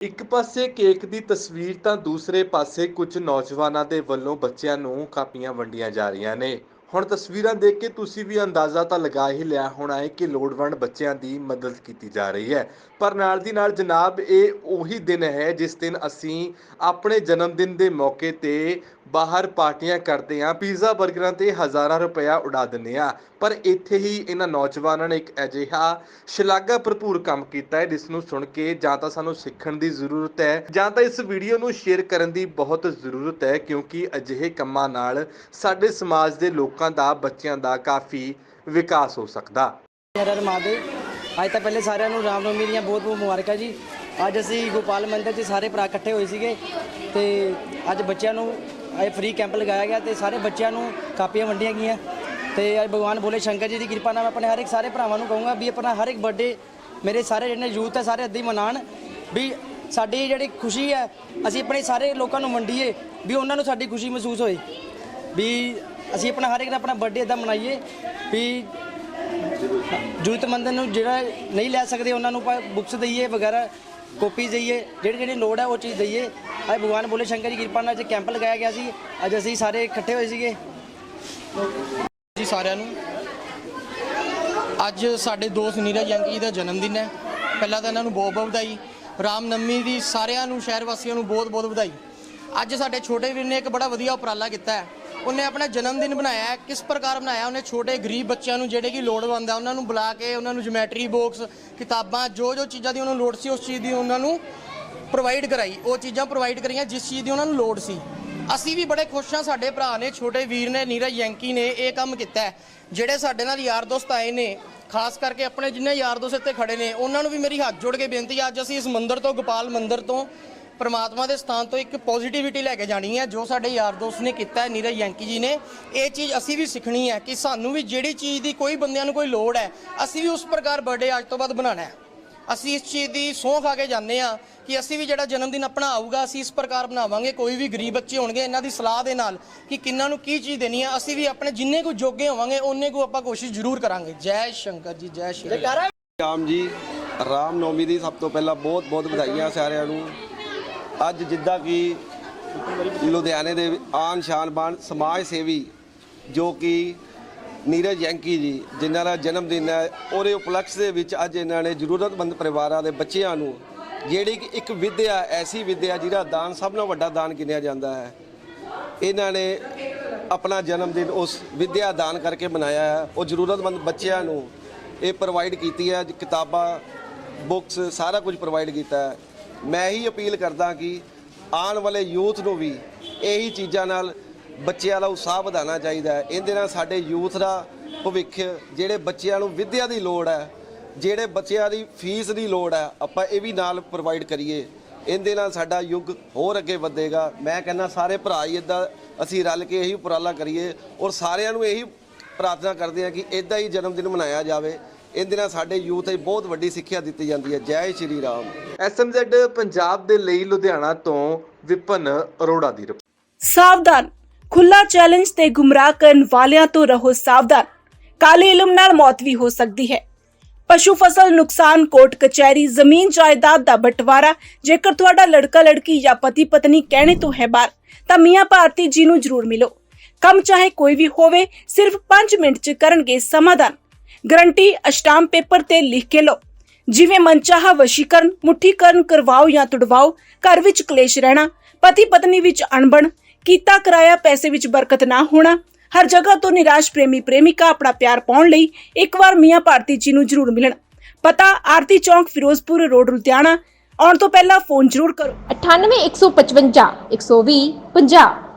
ਇੱਕ ਪਾਸੇ ਕੇਕ ਦੀ ਤਸਵੀਰ ਤਾਂ ਦੂਸਰੇ ਪਾਸੇ ਕੁਝ ਨੌਜਵਾਨਾਂ ਦੇ ਵੱਲੋਂ ਬੱਚਿਆਂ ਨੂੰ ਕਾਪੀਆਂ ਵੰਡੀਆਂ ਜਾ ਰਹੀਆਂ ਨੇ। ਹੁਣ ਤਸਵੀਰਾਂ ਦੇਖ ਕੇ ਤੁਸੀਂ ਵੀ ਅੰਦਾਜ਼ਾ ਤਾਂ ਲਗਾ ਹੀ ਲਿਆ ਹੋਣਾ ਹੈ ਕਿ ਲੋੜਵੰਦ ਬੱਚਿਆਂ ਦੀ ਮਦਦ ਕੀਤੀ ਜਾ ਰਹੀ ਹੈ। ਪਰ ਨਾਲ ਦੀ ਨਾਲ ਜਨਾਬ, ਇਹ ਉਹੀ ਦਿਨ ਹੈ ਜਿਸ ਦਿਨ ਅਸੀਂ ਆਪਣੇ ਜਨਮ ਦਿਨ ਦੇ ਮੌਕੇ ਤੇ ਬਾਹਰ ਪਾਰਟੀਆਂ ਕਰਦੇ ਹਾਂ। ਪੀਜ਼ਾ 버ਗਰਾਂ ਤੇ ਹਜ਼ਾਰਾਂ ਰੁਪਇਆ ਉਡਾ ਦਿੰਦੇ ਹਾਂ। ਪਰ ਇੱਥੇ ਹੀ ਇਹਨਾਂ ਨੌਜਵਾਨਾਂ ਨੇ ਇੱਕ ਅਜਿਹਾ ਸ਼ਲਾਘਾ ਭਰਪੂਰ ਕੰਮ ਕੀਤਾ ਹੈ, ਜਿਸ ਨੂੰ ਸੁਣ ਕੇ ਜਾਂ ਤਾਂ ਸਾਨੂੰ ਸਿੱਖਣ ਦੀ ਜ਼ਰੂਰਤ ਹੈ, ਜਾਂ ਤਾਂ ਇਸ ਵੀਡੀਓ ਨੂੰ ਸ਼ੇਅਰ ਕਰਨ ਦੀ ਬਹੁਤ ਜ਼ਰੂਰਤ ਹੈ, ਕਿਉਂਕਿ ਅਜਿਹੇ ਕੰਮਾਂ ਨਾਲ ਸਾਡੇ ਸਮਾਜ ਦੇ ਲੋਕ ਲੋਕਾਂ ਦਾ, ਬੱਚਿਆਂ ਦਾ ਕਾਫੀ ਵਿਕਾਸ ਹੋ ਸਕਦਾ। ਹਰ ਹਰ ਮਹਾਦੇਵ, ਅੱਜ ਤਾਂ ਪਹਿਲੇ ਸਾਰਿਆਂ ਨੂੰ ਰਾਮ ਨਵਮੀ ਦੀਆਂ ਬਹੁਤ ਬਹੁਤ ਮੁਬਾਰਕਾਂ ਜੀ। ਅੱਜ ਅਸੀਂ ਗੋਪਾਲ ਮੰਦਿਰ 'ਚ ਸਾਰੇ ਭਰਾ ਇਕੱਠੇ ਹੋਏ ਸੀਗੇ ਤੇ ਅੱਜ ਬੱਚਿਆਂ ਨੂੰ, ਅੱਜ ਫ੍ਰੀ ਕੈਂਪ ਲਗਾਇਆ ਗਿਆ ਤੇ ਸਾਰੇ ਬੱਚਿਆਂ ਨੂੰ ਕਾਪੀਆਂ ਵੰਡੀਆਂ ਗਈਆਂ। ਤੇ ਅੱਜ ਭਗਵਾਨ ਭੋਲੇ ਸ਼ੰਕਰ ਜੀ ਦੀ ਕਿਰਪਾ ਨਾਲ ਮੈਂ ਆਪਣੇ ਹਰ ਇੱਕ ਸਾਰੇ ਭਰਾਵਾਂ ਨੂੰ ਕਹੂੰਗਾ ਵੀ ਆਪਣਾ ਹਰ ਇੱਕ ਬਰਥਡੇ ਮੇਰੇ ਸਾਰੇ ਜਿਹੜੇ ਯੂਥ ਹੈ, ਸਾਰੇ ਅੱਧੀ ਮਨਾਣ ਵੀ ਸਾਡੀ ਜਿਹੜੀ ਖੁਸ਼ੀ ਹੈ, ਅਸੀਂ ਆਪਣੇ ਸਾਰੇ ਲੋਕਾਂ ਨੂੰ ਵੰਡੀਏ ਵੀ ਉਹਨਾਂ ਨੂੰ ਸਾਡੀ ਖੁਸ਼ੀ ਮਹਿਸੂਸ ਹੋਏ। ਵੀ ਅਸੀਂ ਆਪਣਾ ਹਰ ਇੱਕ ਦਾ ਆਪਣਾ ਬਰਥਡੇ ਇਦਾਂ ਮਨਾਈਏ ਵੀ ਜ਼ਰੂਰਤਮੰਦ ਨੂੰ ਜਿਹੜਾ ਨਹੀਂ ਲੈ ਸਕਦੇ ਉਹਨਾਂ ਨੂੰ ਬੁੱਕਸ ਦਈਏ ਵਗੈਰਾ ਕਾਪੀ ਦਈਏ, ਜਿਹੜੀ ਜਿਹੜੀ ਲੋੜ ਹੈ ਉਹ ਚੀਜ਼ ਦਈਏ। ਅੱਜ ਭਗਵਾਨ ਬੋਲੇ ਸ਼ੰਕਰ ਜੀ ਦੀ ਕਿਰਪਾ ਨਾਲ ਅੱਜ ਕੈਂਪ ਲਗਾਇਆ ਗਿਆ ਸੀ, ਅੱਜ ਅਸੀਂ ਸਾਰੇ ਇਕੱਠੇ ਹੋਏ ਸੀਗੇ। ਜੀ ਸਾਰਿਆਂ ਨੂੰ। ਅੱਜ ਸਾਡੇ ਦੋਸਤ ਨੀਰਜ ਜੀ ਦਾ ਜਨਮ ਦਿਨ ਹੈ। ਪਹਿਲਾਂ ਤਾਂ ਇਹਨਾਂ ਨੂੰ ਬਹੁਤ ਬਹੁਤ ਵਧਾਈ। ਰਾਮ ਨਵਮੀ ਦੀ ਸਾਰਿਆਂ ਨੂੰ, ਸ਼ਹਿਰ ਵਾਸੀਆਂ ਨੂੰ ਬਹੁਤ ਬਹੁਤ ਵਧਾਈ। ਅੱਜ ਸਾਡੇ ਛੋਟੇ ਵੀਰ ਨੇ ਇੱਕ ਬੜਾ ਵਧੀਆ ਉਪਰਾਲਾ ਕੀਤਾ ਹੈ। ਉਹਨੇ ਆਪਣਾ ਜਨਮ ਦਿਨ ਬਣਾਇਆ, ਕਿਸ ਪ੍ਰਕਾਰ ਬਣਾਇਆ, ਉਹਨੇ ਛੋਟੇ ਗਰੀਬ ਬੱਚਿਆਂ ਨੂੰ ਜਿਹੜੇ ਕਿ ਲੋੜਵੰਦ ਆ, ਉਹਨਾਂ ਨੂੰ ਬੁਲਾ ਕੇ, ਉਹਨਾਂ ਨੂੰ ਜਿਓਮੈਟਰੀ ਬਾਕਸ ਕਿਤਾਬਾਂ ਜੋ ਜੋ ਚੀਜ਼ਾਂ ਦੀ ਉਹਨਾਂ ਨੂੰ ਲੋੜ ਸੀ, ਉਸ ਚੀਜ਼ ਦੀ ਉਹਨਾਂ ਨੂੰ ਪ੍ਰੋਵਾਈਡ ਕਰਾਈ। ਉਹ ਚੀਜ਼ਾਂ ਪ੍ਰੋਵਾਈਡ ਕਰੀਆਂ, ਜਿਸ ਚੀਜ਼ ਦੀ ਉਹਨਾਂ ਨੂੰ ਲੋੜ ਸੀ। ਅਸੀਂ ਵੀ ਬੜੇ ਖੁਸ਼ ਹਾਂ, ਸਾਡੇ ਭਰਾ ਨੇ, ਛੋਟੇ ਵੀਰ ਨੇ ਨੀਰਜ ਯੰਕੀ ਨੇ ਇਹ ਕੰਮ ਕੀਤਾ ਜਿਹੜੇ ਸਾਡੇ ਨਾਲ ਯਾਰ ਦੋਸਤ ਆਏ ਨੇ, ਖਾਸ ਕਰਕੇ ਆਪਣੇ ਜਿੰਨੇ ਯਾਰ ਦੋਸਤ ਇੱਥੇ ਖੜੇ ਨੇ, ਉਹਨਾਂ ਨੂੰ ਵੀ ਮੇਰੀ ਹੱਥ ਜੋੜ ਕੇ ਬੇਨਤੀ ਅੱਜ ਅਸੀਂ ਇਸ ਮੰਦਿਰ ਤੋਂ, ਗੋਪਾਲ ਮੰਦਿਰ ਤੋਂ ਪਰਮਾਤਮਾ ਦੇ ਸਥਾਨ ਤੋਂ ਇੱਕ ਪੋਜ਼ਿਟਿਵਿਟੀ ਲੈ ਕੇ ਜਾਣੀ ਹੈ, ਜੋ ਸਾਡੇ ਯਾਰ ਦੋਸਤ ਨੇ ਕੀਤਾ ਹੈ, ਨੀਰਜ ਯੰਕੀ ਜੀ ਨੇ। ਇਹ ਚੀਜ਼ ਅਸੀਂ ਵੀ ਸਿੱਖਣੀ ਹੈ ਕਿ ਸਾਨੂੰ ਵੀ ਜਿਹੜੀ ਚੀਜ਼ ਦੀ ਕੋਈ ਬੰਦਿਆਂ ਨੂੰ ਕੋਈ ਲੋੜ ਹੈ, ਅਸੀਂ ਵੀ ਉਸ ਪ੍ਰਕਾਰ ਬਰਥਡੇ ਅੱਜ ਤੋਂ ਬਾਅਦ ਬਣਾਉਣਾ ਹੈ। ਅਸੀਂ ਇਸ ਚੀਜ਼ ਦੀ ਸੌਂ ਖਾ ਕੇ ਜਾਂਦੇ ਆ ਕਿ ਅਸੀਂ ਵੀ ਜਿਹੜਾ ਜਨਮ ਦਿਨ ਆਪਣਾ ਆਊਗਾ, ਅਸੀਂ ਇਸ ਪ੍ਰਕਾਰ ਬਣਾਵਾਂਗੇ। ਕੋਈ ਵੀ ਗਰੀਬ ਬੱਚੇ ਹੋਣਗੇ, ਇਹਨਾਂ ਦੀ ਸਲਾਹ ਦੇ ਨਾਲ ਕਿ ਕਿੰਨਾਂ ਨੂੰ ਕੀ ਚੀਜ਼ ਦੇਣੀ ਆ, ਅਸੀਂ ਵੀ ਆਪਣੇ ਜਿੰਨੇ ਕੁ ਜੋਗੇ ਹੋਵਾਂਗੇ ਉਹਨੇ ਕੁ ਆਪਾਂ ਕੋਸ਼ਿਸ਼ ਜ਼ਰੂਰ ਕਰਾਂਗੇ। ਜੈ ਸ਼ੰਕਰ ਜੀ, ਜੈ ਸ਼੍ਰੀ ਰਾਮ ਜੀ, ਰਾਮ ਨੌਮੀ ਦੀ ਸਭ ਤੋਂ ਪਹਿਲਾਂ ਬਹੁਤ ਬਹੁਤ ਵਧਾਈਆਂ ਸਾਰਿਆਂ ਨੂੰ। ਅੱਜ ਜਿੱਦਾਂ ਕਿ ਲੁਧਿਆਣੇ ਦੇ ਆਨ ਸ਼ਾਨ ਬਾਨ ਸਮਾਜ ਸੇਵੀ ਜੋ ਕਿ ਨੀਰਜ ਯੰਕੀ ਜੀ, ਜਿਨ੍ਹਾਂ ਦਾ ਜਨਮ ਦਿਨ ਹੈ, ਉਹਦੇ ਉਪਲਕਸ਼ ਦੇ ਵਿੱਚ ਅੱਜ ਇਹਨਾਂ ਨੇ ਜ਼ਰੂਰਤਮੰਦ ਪਰਿਵਾਰਾਂ ਦੇ ਬੱਚਿਆਂ ਨੂੰ ਜਿਹੜੀ ਕਿ ਇੱਕ ਵਿਦਿਆ, ਐਸੀ ਵਿਦਿਆ ਜਿਹਦਾ ਦਾਨ ਸਭ ਨਾਲੋਂ ਵੱਡਾ ਦਾਨ ਗਿਣਿਆ ਜਾਂਦਾ ਹੈ। ਇਹਨਾਂ ਨੇ ਆਪਣਾ ਜਨਮ ਦਿਨ ਉਸ ਵਿਦਿਆ ਦਾਨ ਕਰਕੇ ਮਨਾਇਆ ਹੈ। ਉਹ ਜ਼ਰੂਰਤਮੰਦ ਬੱਚਿਆਂ ਨੂੰ ਇਹ ਪ੍ਰੋਵਾਈਡ ਕੀਤੀ ਹੈ, ਕਿਤਾਬਾਂ ਬੁੱਕਸ ਸਾਰਾ ਕੁਝ ਪ੍ਰੋਵਾਈਡ ਕੀਤਾ ਹੈ। ਮੈਂ ਹੀ ਅਪੀਲ ਕਰਦਾ ਕਿ ਆਉਣ ਵਾਲੇ ਯੂਥ ਨੂੰ ਵੀ ਇਹੀ ਚੀਜ਼ਾਂ ਨਾਲ ਬੱਚਿਆਂ ਦਾ ਉਤਸ਼ਾਹ ਵਧਾਉਣਾ ਚਾਹੀਦਾ ਹੈ। ਇਹਦੇ ਨਾਲ ਸਾਡੇ ਯੂਥ ਦਾ ਭਵਿੱਖ, ਜਿਹੜੇ ਬੱਚਿਆਂ ਨੂੰ ਵਿਦਿਆ ਦੀ ਲੋੜ ਹੈ, ਜਿਹੜੇ ਬੱਚਿਆਂ ਦੀ ਫੀਸ ਦੀ ਲੋੜ ਹੈ, ਆਪਾਂ ਇਹ ਵੀ ਨਾਲ ਪ੍ਰੋਵਾਈਡ ਕਰੀਏ। ਇਹਦੇ ਨਾਲ ਸਾਡਾ ਯੁੱਗ ਹੋਰ ਅੱਗੇ ਵਧੇਗਾ। ਮੈਂ ਕਹਿੰਦਾ ਸਾਰੇ ਭਰਾ ਹੀ ਇਦਾਂ ਅਸੀਂ ਰਲ ਕੇ ਇਹੀ ਉਪਰਾਲਾ ਕਰੀਏ ਔਰ ਸਾਰਿਆਂ ਨੂੰ ਇਹੀ ਪ੍ਰਾਰਥਨਾ ਕਰਦੇ ਹਾਂ ਕਿ ਇਦਾਂ ਹੀ ਜਨਮ ਦਿਨ ਮਨਾਇਆ ਜਾਵੇ। ਇਹਦੇ ਨਾਲ ਸਾਡੇ ਯੂਥ ਨੂੰ ਬਹੁਤ ਵੱਡੀ ਸਿੱਖਿਆ ਦਿੱਤੀ ਜਾਂਦੀ ਹੈ। ਜੈ ਸ਼੍ਰੀ ਰਾਮ। ਐਸਐਮਜ਼ੈਡ ਪੰਜਾਬ ਦੇ ਲਈ ਲੁਧਿਆਣਾ ਤੋਂ ਵਿਪਨ ਅਰੋੜਾ ਦੀ ਰਿਪੋਰਟ। ਸਾਵਧਾਨ। ਖੁੱਲਾ ਚੈਲੰਜ ਤੇ ਗੁੰਮਰਾਹ ਕਰਨ ਵਾਲਿਆਂ ਤੋਂ ਰਹੋ ਸਾਵਧਾਨ। ਕਾਲੇ ਇਲਮ ਨਾਲ ਮੌਤ ਵੀ ਹੋ ਸਕਦੀ ਹੈ। ਪਸ਼ੂ ਫਸਲ ਨੁਕਸਾਨ ਕੋਰਟ ਕਚਹਿਰੀ ਜ਼ਮੀਨ ਜਾਇਦਾਦ ਦਾ ਬਟਵਾਰਾ। ਜੇਕਰ ਤੁਹਾਡਾ ਲੜਕਾ ਲੜਕੀ ਜਾਂ ਪਤੀ ਪਤਨੀ ਕਹਿਣੇ ਤੋਂ ਹੈ ਬਾਹਰ ਤਾਂ ਮੀਆਂ ਭਾਰਤੀ ਜੀ ਨੂੰ ਜ਼ਰੂਰ ਮਿਲੋ। ਕੰਮ ਚਾਹੇ ਕੋਈ ਵੀ ਹੋਵੇ ਸਿਰਫ 5 ਮਿੰਟ ਚ ਕਰਨਗੇ ਸਮਾਧਾਨ। ਗਰੰਟੀ ਅਸ਼ਟਾਮ ਪੇਪਰ ਤੇ ਲਿਖ ਕੇ ਲਓ। ਜਿਵੇਂ ਮਨਚਾਹਾ, ਵਸ਼ੀਕਰਨ, ਮੁੱਠੀਕਰਨ ਕਰਵਾਓ ਜਾਂ ਤੁੜਵਾਓ, ਘਰ ਵਿੱਚ ਕਲੇਸ਼ ਰਹਿਣਾ, ਪਤੀ ਪਤਨੀ ਵਿੱਚ ਅਣਬਣ, ਕੀਤਾ ਕਰਾਇਆ ਪੈਸੇ ਵਿੱਚ ਬਰਕਤ ਨਾ ਹੋਣਾ, ਹਰ ਜਗ੍ਹਾ ਤੋਂ ਨਿਰਾਸ਼ ਪ੍ਰੇਮੀ ਪ੍ਰੇਮਿਕਾ ਆਪਣਾ ਪਿਆਰ ਪਾਉਣ ਲਈ ਇੱਕ ਵਾਰ ਮੀਆਂ ਭਾਰਤੀ ਜੀ ਨੂੰ ਜ਼ਰੂਰ ਮਿਲਣ। ਪਤਾ, ਆਰਤੀ ਚੌਂਕ, ਫਿਰੋਜ਼ਪੁਰ, ਰੋਡ ਲੁਧਿਆਣਾ। ਆਉਣ ਤੋਂ ਪਹਿਲਾਂ ਫੋਨ ਜ਼ਰੂਰ ਕਰੋ। 98 155 120 50